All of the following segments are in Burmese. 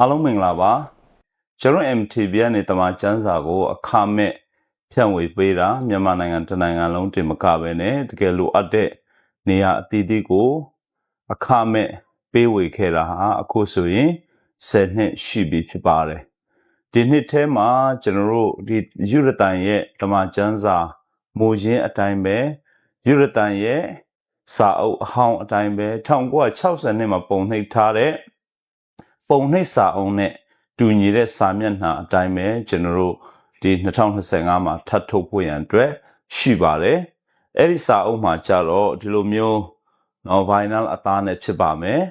အားလုံးမင်္ဂလာပါကျွန်တော် MTB ကနေတမန်ကျန်းစာကို အခမဲ့ဖြန့်ဝေပေးတာမြန်မာနိုင်ငံတနိုင်ငံလုံးတင်မကပဲနဲ့တကယ်လိုအပ်တဲ့နေရာအသီးသီးကို အခမဲ့ပေးဝေခဲ့တာဟာအခုဆိုရင်10နှစ်ရှိပြီဖြစ်ပါတယ်ဒီနှစ်ထဲမှာကျွန်တော်တို့ဒီယူရတန်ရဲ့တမန်ကျန်းစာမူရင်းအတိုင်းပဲယူရတန်ရဲ့စာအုပ်အဟောင်းအတိုင်းပဲ1960နှစ်မှာပုံနှိပ်ထားတဲ့ ပုံနှိပ်စာအုပ်နဲ့တူညီတဲ့စာမျက်နှာအတိုင်းပဲကျွန်တော်တို့ဒီ2025မှာထပ်ထုတ်ဖို့ရန်အတွက်ရှိပါတယ်အဲ့ဒီစာအုပ်မှာကြတော့ဒီလိုမျိုးနော် vinyl အသားနဲ့ဖြစ်ပါမယ်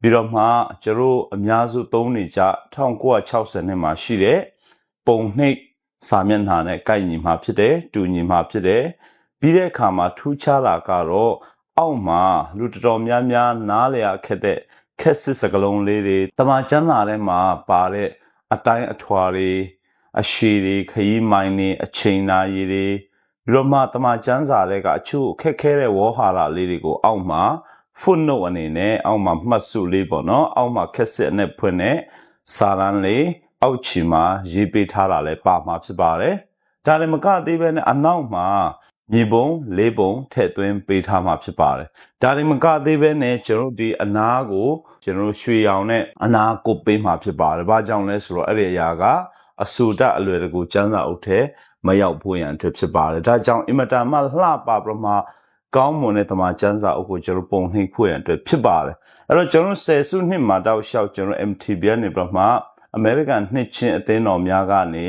ပြီးတော့မှကျွန်တော်အများစုသုံးနေကြ1960နှစ်မှာရှိတဲ့ပုံနှိပ်စာမျက်နှာနဲ့ကိုက်ညီမှာဖြစ်တယ်တူညီမှာဖြစ်တယ်ပြီးတဲ့အခါမှာထူးခြားတာကတော့အောက်မှာလူတော်တော်များများနားလည်ရခက်တဲ့ ခက်စစ်စကလုံးလေးတွေတမန်ကျမ်းစာထဲမှာပါတဲ့အတိုင်းအထွာတွေအရှိတွေခရီးမိုင်းတွေအချိန်နာရီတွေပြီးတော့မှတမန်ကျမ်းစာတွေကအချို့ခက်ခဲတဲ့ဝေါ်ဟာရလေးတွေကိုအောက်မှာ footnote အနေနဲ့အောက်မှာမှတ်စုလေးပေါ့နော်အောက်မှာခက်စစ်နဲ့ဖွင့်တဲ့စာရန်လေးအောက်ချီမှာရေးပေးထားတာလည်းပါမှာဖြစ်ပါတယ်ဒါလည်းမကသေးပဲနဲ့အနောက်မှာ မြေပုံလေးပုံထည့်သွင်းပေးထားမှာဖြစ်ပါတယ်ဒါတွေမကသေးပဲနဲ့ကျွန်တော်ဒီအနာကိုကျွန်တော်ရွှေရောင်နဲ့အနာကိုပေးမှာဖြစ်ပါတယ်ဘာကြောင့်လဲဆိုတော့အဲ့ဒီအရာကအဆူတအလွယ်တကူကျန်းစာအုပ်ထဲမရောက်ဖို့ရန်အတွက်ဖြစ်ပါတယ်ဒါကြောင့်အင်မတန်မှလှပပြမကောင်းမွန်တဲ့တမန်ကျန်းစာအုပ်ကိုကျွန်တော်ပုံနှိပ်ဖို့ရန်အတွက်ဖြစ်ပါတယ်အဲ့တော့ကျွန်တော်ဆယ်စုနှစ်မှာတောက်လျှောက်ကျွန်တော် MTB နဲ့ပြမအမေရိကန်နှစ်ချင်းအသင်းတော်များကနေ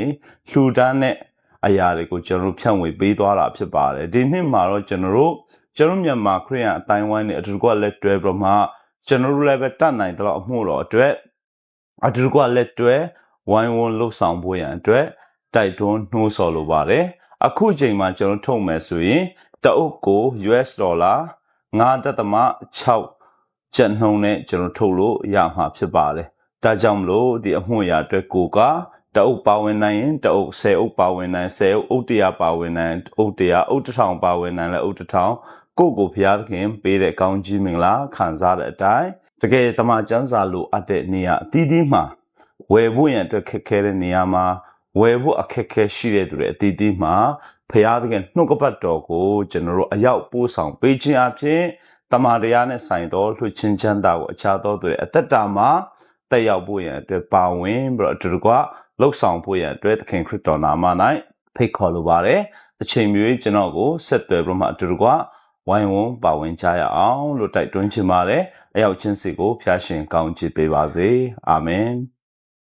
လှူဒန်းတဲ့ အရာတွေကိုကျွန်တော်ဖြန့်ဝေပေးသွားတာဖြစ်ပါတယ်ဒီနှစ်မှာတော့ကျွန်တော်တို့ကျွန်တော်မြန်မာခရစ်ယာန်အတိုင်းဝိုင်းနဲ့အတူတူကလက်တွဲပြမကျွန်တော်တို့လည်းပဲတတ်နိုင်တော့အမှုတော်အတွက်အတူတူကလက်တွဲဝိုင်းဝန်းလှုပ်ဆောင်ဖို့ရန်အတွက်တိုက်တွန်းနှိုးဆော်လိုပါတယ်အခုချိန်မှာကျွန်တော်ထုတ်မယ်ဆိုရင်တအုပ်ကို US ဒေါ်လာ9.6ကျပ်နှုန်းနဲ့ကျွန်တော်ထုတ်လို့ရမှာဖြစ်ပါတယ်ဒါကြောင့်မလို့ဒီအမှုရာအတွက်ကိုက တအုပ်ပါဝင်နိုင်ရင်တအုပ်10အုပ်ပါဝင်နိုင်10အုပ်အုပ်တရာပါဝင်နိုင်အုပ်တရာအုပ်တစ်ထောင်ပါဝင်နိုင်လဲအုပ်တစ်ထောင်ကိုကိုဘုရားသခင်ပေးတဲ့ကောင်းကြီးမင်္ဂလာခံစားတဲ့အတိုင်းတကယ်တမန်ကျမ်းစာလိုအပ်တဲ့နေရာအသီးသီးမှာဝယ်ဖို့ရန်အတွက်ခက်ခဲတဲ့နေရာမှာဝယ်ဖို့အခက်ခဲရှိတဲ့သူတွေအသီးသီးမှာဖရာသခင်နှုတ်ကပတ်တော်ကိုကျွန်တော်တို့အရောက်ပို့ဆောင်ပေးခြင်းအပြင်တမန်တရားနဲ့ဆိုင်တော်လှူချင်းချမ်းသာကိုအခြားသောသူတွေအသက်တာမှာတက်ရောက်ဖို့ရန်အတွက်ပါဝင်ပြီးတော့အတူတကွ လှုပ်ဆောင်ဖို့ရန်အတွက်သခင်ခရစ်တော်နာမ၌ဖိတ်ခေါ်လိုပါတယ်။အချိန်မျိုးကျွန်တော်ကိုဆက်သွယ်ပြီးမှအတူတကွဝိုင်းဝန်းပါဝင်ကြရအောင်လို့တိုက်တွန်းချင်ပါတယ်။အရောက်ချင်းစီကိုဖျားရှင်ကောင်းချီးပေးပါစေ။အာမင်။